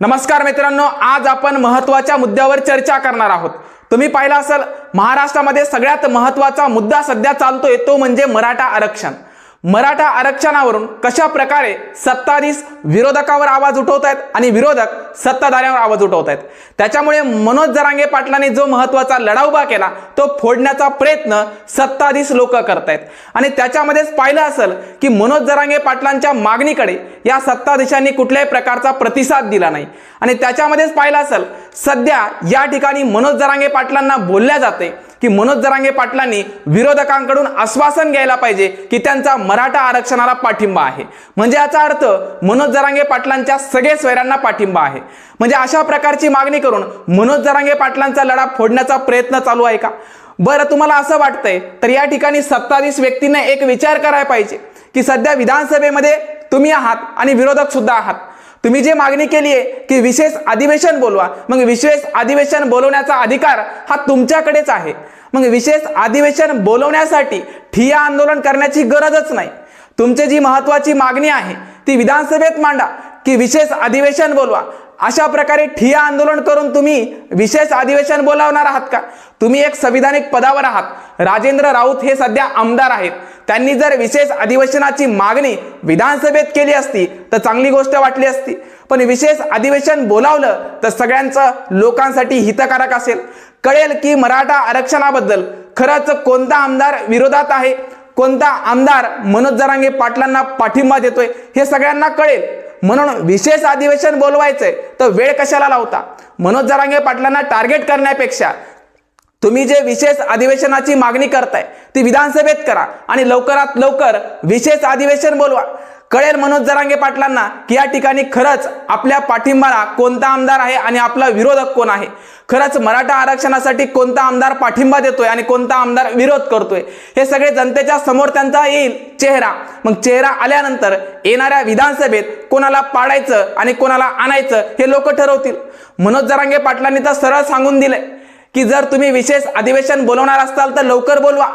नमस्कार मित्रांनो आज आपण महत्त्वाच्या मुद्द्यावर चर्चा करणार आहोत. तुम्ही पाहिलं असाल महाराष्ट्रामध्ये सगळ्यात महत्त्वाचा मुद्दा सध्या चालतोय तो म्हणजे मराठा आरक्षण. मराठा आरक्षणावरून कशा प्रकारे सत्ताधीश विरोधकावर आवाज उठवत आहेत आणि विरोधक सत्ताधाऱ्यावर आवाज उठवत आहेत? त्याच्यामुळे मनोज जरांगे पाटलांनी जो महत्त्वाचा लढा उभा केला तो फोडण्याचा प्रयत्न सत्ताधीश लोक करतायत आणि त्याच्यामध्येच पाहिलं असेल की मनोज जरांगे पाटलांच्या मागणीकडे या सत्ताधीशांनी कुठल्याही प्रकारचा प्रतिसाद दिला नाही. आणि त्याच्यामध्येच पाहिलं असेल सध्या या ठिकाणी मनोज जरांगे पाटलांना बोलल्या जाते. की मनोज जरांगे पाटलांनी विरोधकांकडून आश्वासन घ्यायला पाहिजे की त्यांचा मराठा आरक्षणाला पाठिंबा आहे. म्हणजे याचा अर्थ मनोज जरांगे पाटलांच्या सगळे स्वैरांना पाठिंबा आहे. म्हणजे अशा प्रकारची मागणी करून मनोज जरांगे पाटलांचा लढा फोडण्याचा प्रयत्न चालू आहे का? बरं तुम्हाला असं वाटतंय तर या ठिकाणी सत्तावीस व्यक्तींना एक विचार करायला पाहिजे की सध्या विधानसभेमध्ये तुम्ही आहात आणि विरोधक सुद्धा आहात. तुम्ही जी मागणी केली आहे की विशेष अधिवेशन बोलवा मग विशेष अधिवेशन बोलवण्याचा अधिकार हा तुमच्याकडेच आहे. मग विशेष अधिवेशन बोलवण्यासाठी ठिया आंदोलन करण्याची गरजच नाही. तुमची जी महत्वाची मागणी आहे ती विधानसभेत मांडा. की विशेष अधिवेशन बोलवा. अशा प्रकारे ठिया आंदोलन करून तुम्ही विशेष अधिवेशन बोलावणार आहात का? तुम्ही एक संविधानिक पदावर आहात. राजेंद्र राऊत हे सध्या आमदार आहेत. त्यांनी जर विशेष अधिवेशनाची मागणी विधानसभेत केली असती तर चांगली गोष्ट वाटली असती. पण विशेष अधिवेशन बोलावलं तर सगळ्यांचं लोकांसाठी हितकारक असेल. कळेल की मराठा आरक्षणाबद्दल खरंच कोणता आमदार विरोधात आहे? कोणता आमदार मनोज जरांगे पाटलांना पाठिंबा देतोय? हे सगळ्यांना कळेल. म्हणून विशेष अधिवेशन बोलवायचंय तर वेळ कशाला लावता? मनोज जरांगे पाटलांना टार्गेट करण्यापेक्षा तुम्ही जे विशेष अधिवेशनाची मागणी करताय ती विधानसभेत करा आणि लवकरात लवकर विशेष अधिवेशन बोलवा. कळेल मनोज जरांगे पाटलांना की या ठिकाणी खरंच आपल्या पाठिंबाला कोणता आमदार आहे आणि आपला विरोधक कोण आहे? खरंच मराठा आरक्षणासाठी कोणता आमदार पाठिंबा देतोय आणि कोणता आमदार विरोध करतोय? हे सगळे जनतेच्या समोर त्यांचा येईल चेहरा. मग चेहरा आल्यानंतर येणाऱ्या विधानसभेत कोणाला पाडायचं आणि कोणाला आणायचं हे लोक ठरवतील. मनोज जरांगे पाटलांनी तर सरळ सांगून दिलंय की जर तुम्ही विशेष अधिवेशन बोलवणार असाल तर लवकर बोलवा.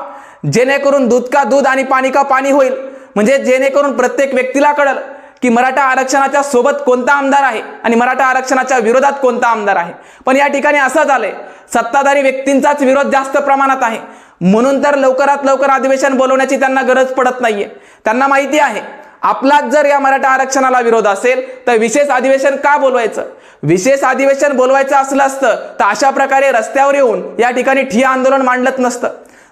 जेणेकरून दूध का दूध आणि पाणी का पाणी होईल? म्हणजे जेणेकरून प्रत्येक व्यक्तीला कळल की मराठा आरक्षणाच्या सोबत कोणता आमदार आहे आणि मराठा आरक्षणाच्या विरोधात कोणता आमदार आहे. पण या ठिकाणी असं झालंय सत्ताधारी व्यक्तींचाच विरोध जास्त प्रमाणात आहे. म्हणून तर लवकरात लवकर अधिवेशन बोलवण्याची त्यांना गरज पडत नाहीये. त्यांना माहिती आहे आपलाच जर या मराठा आरक्षणाला विरोध असेल तर विशेष अधिवेशन का बोलवायचं? विशेष अधिवेशन बोलवायचं असलं असतं तर अशा प्रकारे रस्त्यावर येऊन या ठिकाणी ठिया आंदोलन मांडलत नसतं.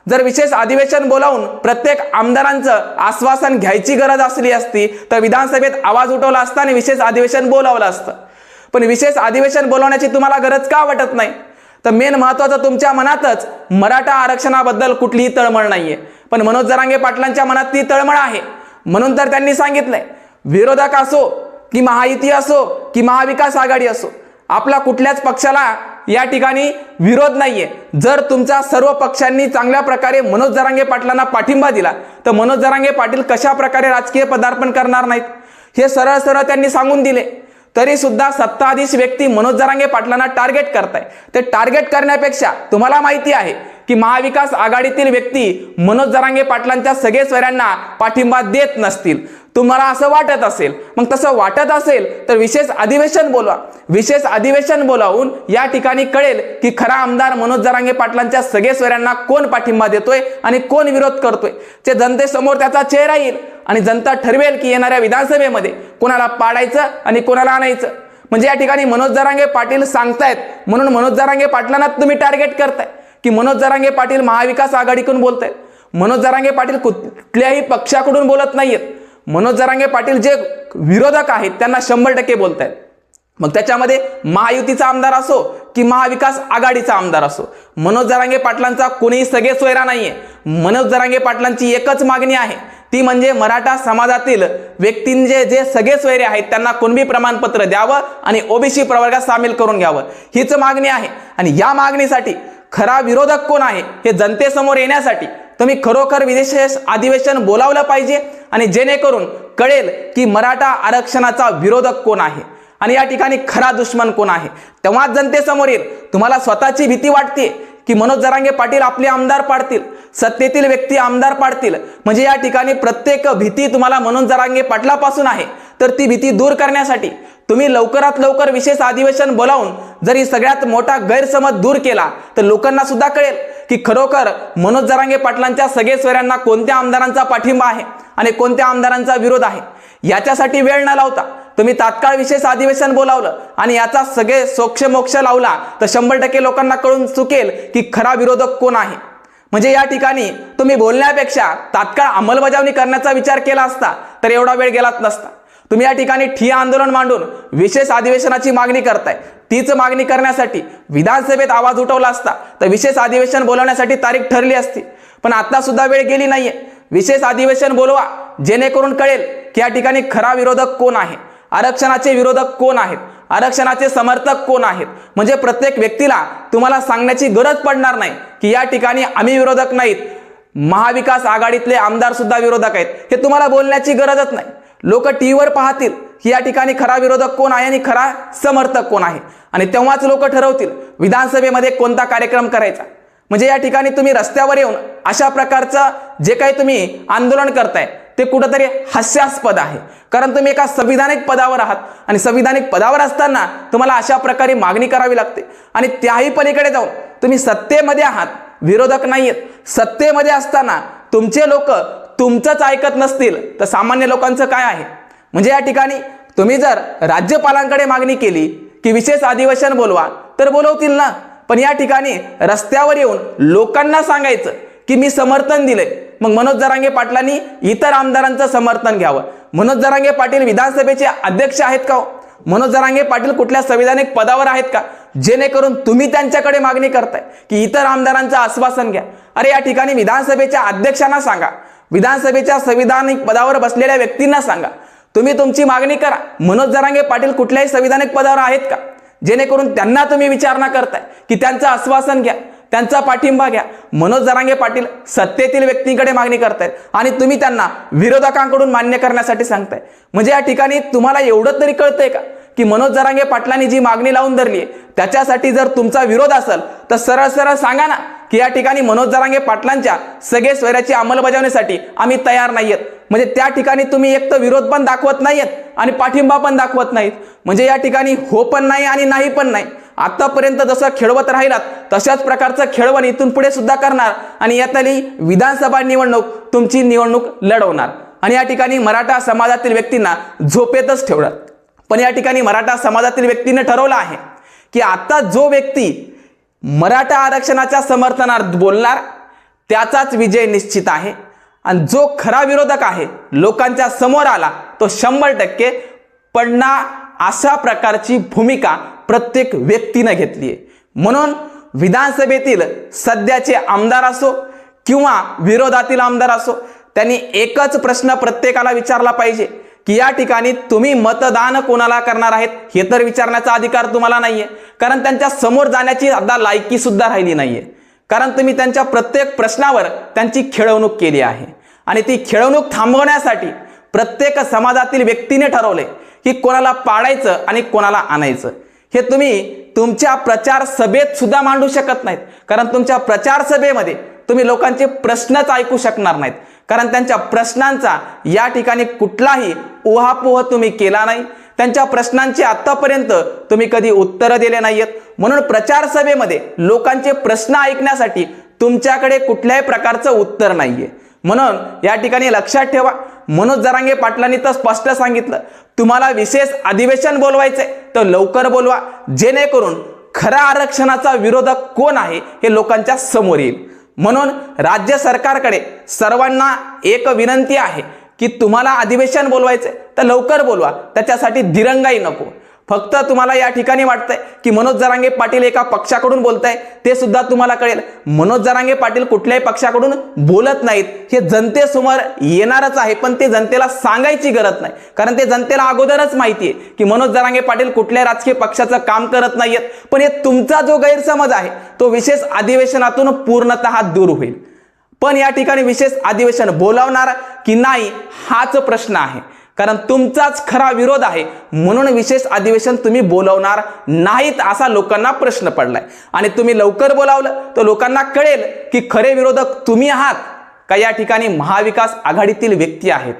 जर विशेष अधिवेशन बोलावून प्रत्येक आमदारांचं आश्वासन घ्यायची गरज असली असती तर विधानसभेत आवाज उठवला असता आणि विशेष अधिवेशन बोलावलं असतं. पण विशेष अधिवेशन बोलवण्याची तुम्हाला गरज का वाटत नाही? तर मेन महत्वाचं तुमच्या मनातच मराठा आरक्षणाबद्दल कुठलीही तळमळ नाहीये. पण मनोज जरांगे पाटलांच्या मनात ती तळमळ आहे. म्हणून तर त्यांनी सांगितलंय विरोधक असो की महायुती असो की महाविकास आघाडी असो आपला कुठल्याच पक्षाला या ठिकाणी विरोध नाहीये. जर तुमच्या सर्व पक्षांनी चांगल्या प्रकारे मनोज जरांगे पाटलांना पाठिंबा दिला तर मनोज जरांगे पाटील कशा प्रकारे राजकीय पदार्पण करणार नाहीत? हे सरळ सरळ त्यांनी सांगून दिले. तरी सुद्धा सत्ताधीश व्यक्ती मनोज जरांगे पाटलांना टार्गेट करताय. ते टार्गेट करण्यापेक्षा तुम्हाला माहिती आहे की महाविकास आघाडीतील व्यक्ती मनोज जरांगे पाटलांच्या सगळे स्वऱ्यांना पाठिंबा देत नसतील. तुम्हाला असं वाटत असेल मग तसं वाटत असेल तर विशेष अधिवेशन बोलवा. विशेष अधिवेशन बोलावून या ठिकाणी कळेल की खरा आमदार मनोज जरांगे पाटलांच्या सगळे स्वऱ्यांना कोण पाठिंबा देतोय आणि कोण विरोध करतोय. ते जनतेसमोर त्याचा चेहरा येईल आणि जनता ठरवेल की येणाऱ्या विधानसभेमध्ये कोणाला पाडायचं आणि कोणाला आणायचं. म्हणजे या ठिकाणी मनोज जरांगे पाटील सांगतायत म्हणून मनोज जरांगे पाटलांना तुम्ही टार्गेट करताय. की मनोज जरांगे पाटील महाविकास आघाडीकडून बोलतायत. मनोज जरांगे पाटील कुठल्याही पक्षाकडून बोलत नाहीयेत. मनोज जरांगे पाटील जे विरोधक आहेत त्यांना शंभर टक्के बोलतायत. मग त्याच्यामध्ये महायुतीचा आमदार असो की महाविकास आघाडीचा आमदार असो मनोज जरांगे पाटलांचा कोणीही सगळे सोयरा नाहीये. मनोज जरांगे पाटलांची एकच मागणी आहे ती म्हणजे मराठा समाजातील व्यक्तींचे जे सगळे सोयरे आहेत त्यांना कुणबी प्रमाणपत्र द्यावं आणि ओबीसी प्रवर्गात सामील करून घ्यावं. हीच मागणी आहे. आणि या मागणीसाठी खरा विरोधक कोण आहे हे जनतेसमोर येण्यासाठी तुम्ही खरोखर विशेष अधिवेशन बोलावलं पाहिजे आणि जेणेकरून कळेल की मराठा आरक्षणाचा विरोधक कोण आहे आणि या ठिकाणी खरा दुश्मन कोण आहे. तेव्हाच जनतेसमोर येईल. तुम्हाला स्वतःची भीती वाटते की मनोज जरांगे पाटील आपले आमदार पाडतील सत्तेतील व्यक्ती आमदार पाडतील. म्हणजे या ठिकाणी प्रत्येक भीती तुम्हाला मनोज जरांगे पाटलापासून आहे. तर ती भीती दूर करण्यासाठी तुम्ही लवकरात लवकर विशेष अधिवेशन बोलावून जर ही सगळ्यात मोठा गैरसमज दूर केला तर लोकांना सुद्धा कळेल की खरोखर मनोज जरांगे पाटलांच्या सगळे स्वऱ्यांना कोणत्या आमदारांचा पाठिंबा आहे आणि कोणत्या आमदारांचा विरोध आहे? याच्यासाठी वेळ न लावता तुम्ही तात्काळ विशेष अधिवेशन बोलावलं आणि याचा सगळे सोक्ष मोक्ष लावला तर शंभर टक्के लोकांना कळून चुकेल की खरा विरोधक कोण आहे. म्हणजे या ठिकाणी तुम्ही बोलण्यापेक्षा तात्काळ अंमलबजावणी करण्याचा विचार केला असता तर एवढा वेळ गेलाच नसता. तुम्ही या ठिकाणी ठिया आंदोलन मांडून विशेष अधिवेशनाची मागणी करताय. तीच मागणी करण्यासाठी विधानसभेत आवाज उठवला असता तर विशेष अधिवेशन बोलवण्यासाठी तारीख ठरली असती. पण आता सुद्धा वेळ गेली नाहीये. विशेष अधिवेशन बोलवा जेणेकरून कळेल की या ठिकाणी खरा विरोधक कोण आहे. आरक्षणाचे विरोधक कोण आहेत? आरक्षणाचे समर्थक कोण आहेत? म्हणजे प्रत्येक व्यक्तीला तुम्हाला सांगण्याची गरज पडणार नाही की या ठिकाणी आम्ही विरोधक नाहीत. महाविकास आघाडीतले आमदार सुद्धा विरोधक आहेत. हे तुम्हाला बोलण्याची गरजच नाही. लोक टीव्हीवर पाहतील की या ठिकाणी खरा विरोधक कोण आहे आणि खरा समर्थक कोण आहे? आणि तेव्हाच लोक ठरवतील विधानसभेमध्ये कोणता कार्यक्रम करायचा? म्हणजे या ठिकाणी तुम्ही रस्त्यावर येऊन अशा प्रकारचं जे काही तुम्ही आंदोलन करताय ते कुठंतरी हास्यास्पद आहे. कारण तुम्ही एका संविधानिक पदावर आहात आणि संविधानिक पदावर असताना तुम्हाला अशा प्रकारे मागणी करावी लागते. आणि त्याही पलीकडे जाऊन तुम्ही सत्तेमध्ये आहात विरोधक नाही आहेत सत्तेमध्ये असताना तुमचे लोक तुमचंच ऐकत नसतील तर सामान्य लोकांचं काय आहे? म्हणजे या ठिकाणी तुम्ही जर राज्यपालांकडे मागणी केली की विशेष अधिवेशन बोलवा तर बोलवतील ना. पण या ठिकाणी रस्त्यावर येऊन लोकांना सांगायचं की मी समर्थन दिलंय. मग मनोज जरांगे पाटलांनी इतर आमदारांचं समर्थन घ्यावं. मनोज जरांगे पाटील विधानसभेचे अध्यक्ष आहेत का हो? मनोज जरांगे पाटील कुठल्या संविधानिक पदावर आहेत का? जेणेकरून तुम्ही त्यांच्याकडे मागणी करताय की इतर आमदारांचं आश्वासन घ्या. अरे या ठिकाणी विधानसभेच्या अध्यक्षांना सांगा. विधानसभेच्या संविधानिक पदावर बसलेल्या व्यक्तींना सांगा. तुम्ही तुमची मागणी करा. मनोज जरांगे पाटील कुठल्याही संविधानिक पदावर आहेत का? जेणेकरून त्यांना तुम्ही विचारणा करताय की त्यांचं आश्वासन घ्या त्यांचा पाठिंबा घ्या. मनोज जरांगे पाटील सत्तेतील व्यक्तींकडे मागणी करतायत आणि तुम्ही त्यांना विरोधकांकडून मान्य करण्यासाठी सांगताय. म्हणजे या ठिकाणी तुम्हाला एवढं तरी कळतंय का की मनोज जरांगे पाटलांनी जी मागणी लावून धरली आहे त्याच्यासाठी जर तुमचा विरोध असेल तर सरळ सरळ सांगा ना की या ठिकाणी मनोज जरांगे पाटलांच्या सगळे स्वैराची अंमलबजावणीसाठी आम्ही तयार नाहीयेत. म्हणजे त्या ठिकाणी तुम्ही एक तर विरोध पण दाखवत नाहीयेत आणि पाठिंबा पण दाखवत नाहीत. म्हणजे या ठिकाणी हो पण नाही आणि नाही पण नाही. आतापर्यंत जसं खेळवत राहिलात तशाच प्रकारचं खेळवण इथून पुढे सुद्धा करणार आणि यातली विधानसभा निवडणूक तुमची निवडणूक लढवणार. आणि या ठिकाणी मराठा समाजातील व्यक्तींना झोपेतच ठेवणार. पण या ठिकाणी मराठा समाजातील व्यक्तीने ठरवलं आहे की आता जो व्यक्ती मराठा आरक्षणाच्या समर्थनार्थ बोलणार त्याचाच विजय निश्चित आहे. आणि जो खरा विरोधक आहे लोकांच्या समोर आला तो शंभर टक्के पडणार अशा प्रकारची भूमिका प्रत्येक व्यक्तीनं घेतली आहे. म्हणून विधानसभेतील सध्याचे आमदार असो किंवा विरोधातील आमदार असो त्यांनी एकच प्रश्न प्रत्येकाला विचारला पाहिजे. की या ठिकाणी तुम्ही मतदान कोणाला करणार आहेत हे तर विचारण्याचा अधिकार तुम्हाला नाहीये. कारण त्यांच्यासमोर जाण्याची आता लायकी सुद्धा राहिली नाहीये. कारण तुम्ही त्यांच्या प्रत्येक प्रश्नावर त्यांची खेळवणूक केली आहे. आणि ती खेळवणूक थांबवण्यासाठी प्रत्येक समाजातील व्यक्तीने ठरवले की कोणाला पाडायचं आणि कोणाला आणायचं. हे तुम्ही तुमच्या प्रचार सभेत सुद्धा मांडू शकत नाहीत. कारण तुमच्या प्रचार सभेमध्ये तुम्ही लोकांचे प्रश्नच ऐकू शकणार नाहीत. कारण त्यांच्या प्रश्नांचा या ठिकाणी कुठलाही उहापोह तुम्ही केला नाही. त्यांच्या प्रश्नांची आतापर्यंत तुम्ही कधी उत्तरं दिले नाहीयेत. म्हणून प्रचार सभेमध्ये लोकांचे प्रश्न ऐकण्यासाठी तुमच्याकडे कुठल्याही प्रकारचं उत्तर नाहीये. म्हणून या ठिकाणी लक्षात ठेवा. मनोज जरांगे पाटलांनी तर स्पष्ट सांगितलं. तुम्हाला विशेष अधिवेशन बोलवायचंय तर लवकर बोलवा. जेणेकरून खऱ्या आरक्षणाचा विरोधक कोण आहे हे लोकांच्या समोर येईल. म्हणून राज्य सरकारकडे सर्वांना एक विनंती आहे की तुम्हाला अधिवेशन बोलवायचं तर लवकर बोलवा. त्याच्यासाठी दिरंगाई नको. फक्त तुम्हाला या ठिकाणी वाटतंय की मनोज जरांगे पाटील एका पक्षाकडून बोलताय ते सुद्धा तुम्हाला कळेल. मनोज जरांगे पाटील कुठल्याही पक्षाकडून बोलत नाहीत. हे जनतेसमोर येणारच आहे पण ते जनतेला सांगायची गरज नाही. कारण ते जनतेला अगोदरच माहिती आहे की मनोज जरांगे पाटील कुठल्या राजकीय पक्षाचं काम करत नाहीयेत. पण हे तुमचा जो गैरसमज आहे तो विशेष अधिवेशनातून पूर्णतः दूर होईल. पण या ठिकाणी विशेष अधिवेशन बोलावणार की नाही हाच प्रश्न आहे. कारण तुमचाच खरा विरोध आहे. म्हणून विशेष अधिवेशन तुम्ही बोलवणार नाहीत असा लोकांना प्रश्न पडलाय. आणि तुम्ही लवकर बोलावलं तर लोकांना कळेल की खरे विरोधक तुम्ही आहात का या ठिकाणी महाविकास आघाडीतील व्यक्ती आहेत.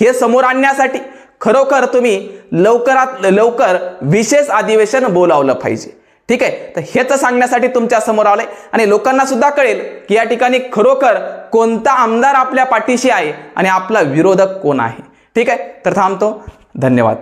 हे समोर आणण्यासाठी खरोखर तुम्ही लवकरात लवकर विशेष अधिवेशन बोलावलं पाहिजे. ठीक आहे? तर हेच सांगण्यासाठी तुमच्यासमोर आलंय. आणि लोकांना सुद्धा कळेल की या ठिकाणी खरोखर कोणता आमदार आपल्या पाठीशी आहे आणि आपला विरोधक कोण आहे. ठीक आहे तर थांबतो. धन्यवाद.